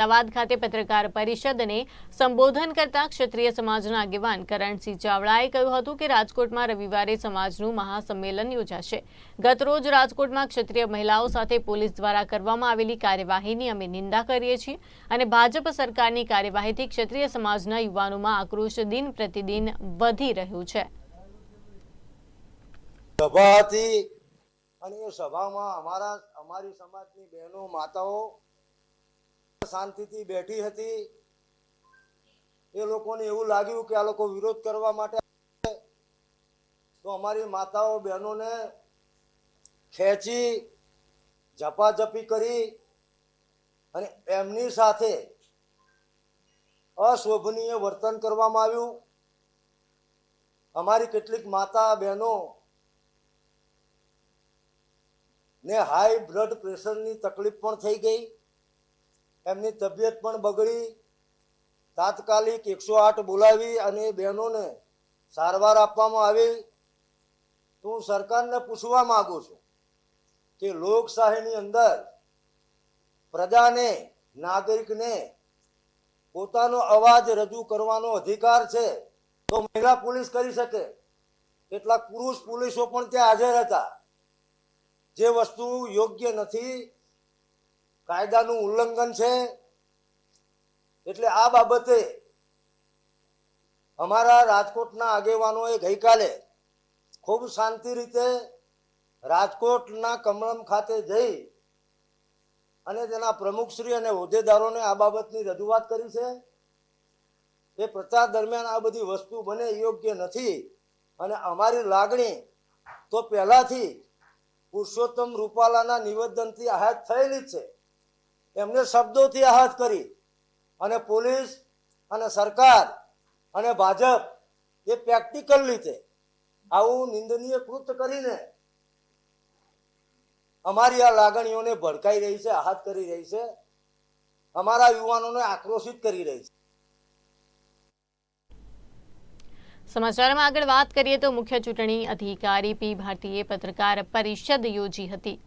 અમદાવાદ ખાતે પત્રકાર પરિષદને સંબોધન કરતા ક્ષત્રિય સમાજના આગેવાન કરણસિંહ ચાવડાએ કહ્યું હતું કે રાજકોટમાં રવિવારે સમાજનું મહાસંમેલન યોજાશે. ગતરોજ રાજકોટમાં ક્ષત્રિય મહિલાઓ સાથે પોલીસ દ્વારા કરવામાં આવેલી કાર્યવાહીની અમે નિંદા કરીએ છીએ અને ભાજપ સરકારની કાર્યવાહીથી ક્ષત્રિય સમાજના યુવાનોમાં આક્રોશ દિન પ્રતિદિન વધી રહ્યું છે. સભા હતી અને સભામાં અમારા અમારી સમાજની બહેનો, માતાઓ શાંતિથી બેઠી હતી. એ લોકોને એવું લાગ્યું કે આ લોકો વિરોધ કરવા માટે તો અમારી માતાઓ બહેનોને ખેંચી, ઝપાઝપી કરી અને એમની સાથે અશોભનીય વર્તન કરવામાં આવ્યું. અમારી કેટલીક માતા બહેનો ને હાઈ બ્લડ પ્રેશરની તકલીફ પણ થઈ ગઈ. એમની તબિયત પણ બગડી. તાત્કાલિક એકસો આઠ બોલાવી અને બહેનોને સારવાર આપવામાં આવી. તો હું સરકારને પૂછવા માગું છું કે લોકશાહીની અંદર પ્રજાને, નાગરિકને પોતાનો અવાજ રજૂ કરવાનો અધિકાર છે તો મહિલા પોલીસ કરી શકે. કેટલાક પુરુષ પોલીસો પણ ત્યાં હાજર હતા. જે વસ્તુ યોગ્ય નથી કાયદાનું ઉલ્લંઘન છે. એટલે આ બાબતે અમારા રાજકોટના આગેવાનોએ ગઈકાલે ખૂબ શાંતિ રીતે રાજકોટના કમળમ ખાતે જઈ અને તેના પ્રમુખશ્રી અને હોદ્દેદારોને આ બાબતની રજૂઆત કરી છે. એ પ્રચાર દરમિયાન આ બધી વસ્તુ બને યોગ્ય નથી અને અમારી લાગણી તો પહેલાથી પુરુષોત્તમ રૂપાલાના નિવેદનથી આહત થયેલી જ છે. એમને શબ્દોથી આહત કરી. અને પોલીસ અને સરકાર અને ભાજપ એ પ્રેક્ટિકલ રીતે આવું નિંદનીય કૃત કરીને અમારી આ લાગણીઓને ભડકાઈ રહી છે, આહત કરી રહી છે. અમારા યુવાનોને આક્રોશિત કરી રહી છે. સમાચારમાં આગળ વાત કરીએ તો મુખ્ય ચૂંટણી અધિકારી પી ભારતીએ પત્રકાર પરિષદ યોજી હતી.